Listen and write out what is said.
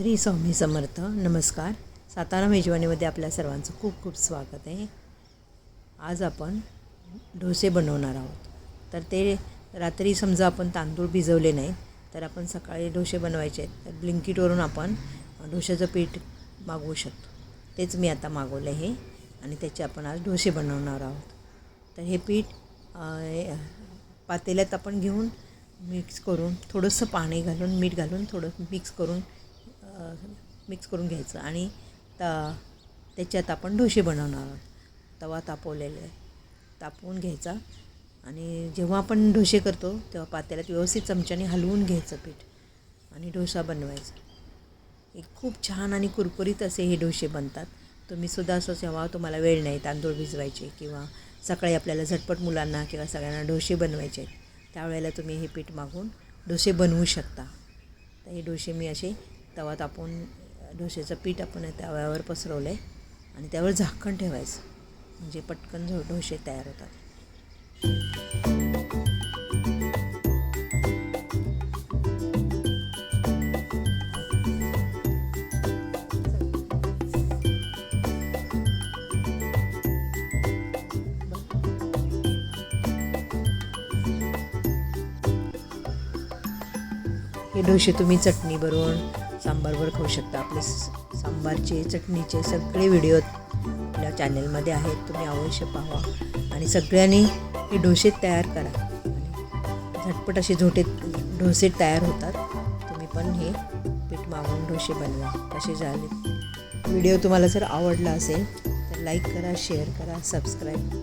श्री स्वामी समर्थ नमस्कार. सातारा मेजवानीमध्ये आपल्या सर्वांचं खूप खूप स्वागत आहे. आज आपण डोसे बनवणार आहोत. तर ते रात्री समजा आपण तांदूळ भिजवले नाही तर आपण सकाळी डोसे बनवायचे आहेत. तर ब्लिंकिटवरून आपण डोश्याचं पीठ मागवू शकतो. तेच मी आता मागवलं आहे आणि त्याचे आपण आज डोसे बनवणार आहोत. तर हे पीठ पातेल्यात आपण घेऊन मिक्स करून थोडंसं पाणी घालून मीठ घालून थोडं मिक्स करून मिक्स करून घ्यायचं आणि त त्याच्यात आपण डोसे बनवणार आहोत. तवा तापवलेला आहे. तापवून घ्यायचा आणि जेव्हा आपण डोसे करतो तेव्हा पातेल्यात व्यवस्थित चमच्याने हलवून घ्यायचं पीठ आणि डोसा बनवायचा. एक खूप छान आणि कुरकुरीत असे हे डोसे बनतात. तुम्हीसुद्धा असं जेव्हा तुम्हाला वेळ नाही तांदूळ भिजवायचे किंवा सकाळी आपल्याला झटपट मुलांना किंवा सगळ्यांना डोसे बनवायचे आहेत त्यावेळेला तुम्ही हे पीठ मागून डोसे बनवू शकता. तर हे डोसे मी असे तवा तापून डोसेचं पीठ आपण तव्यावर पसरवलं आहे आणि त्यावर झाकण ठेवायचं. म्हणजे पटकन झो डोसे तयार होतात. हे डोसे तुम्ही चटणी बरोबर सांबारवर खाऊ शकता. आपले सांबारचे चटणीचे सगळे व्हिडिओ आपल्या चॅनलमध्ये आहेत. तुम्ही अवश्य पाहा आणि सगळ्यांनी हे डोसे तयार करा. झटपट असे झोटे डोसे तयार होतात. तुम्ही पण हे पीठ मागून डोसे बनवा. कसे झाले? व्हिडिओ तुम्हाला जर आवडला असेल तर लाईक करा शेअर करा सबस्क्राईब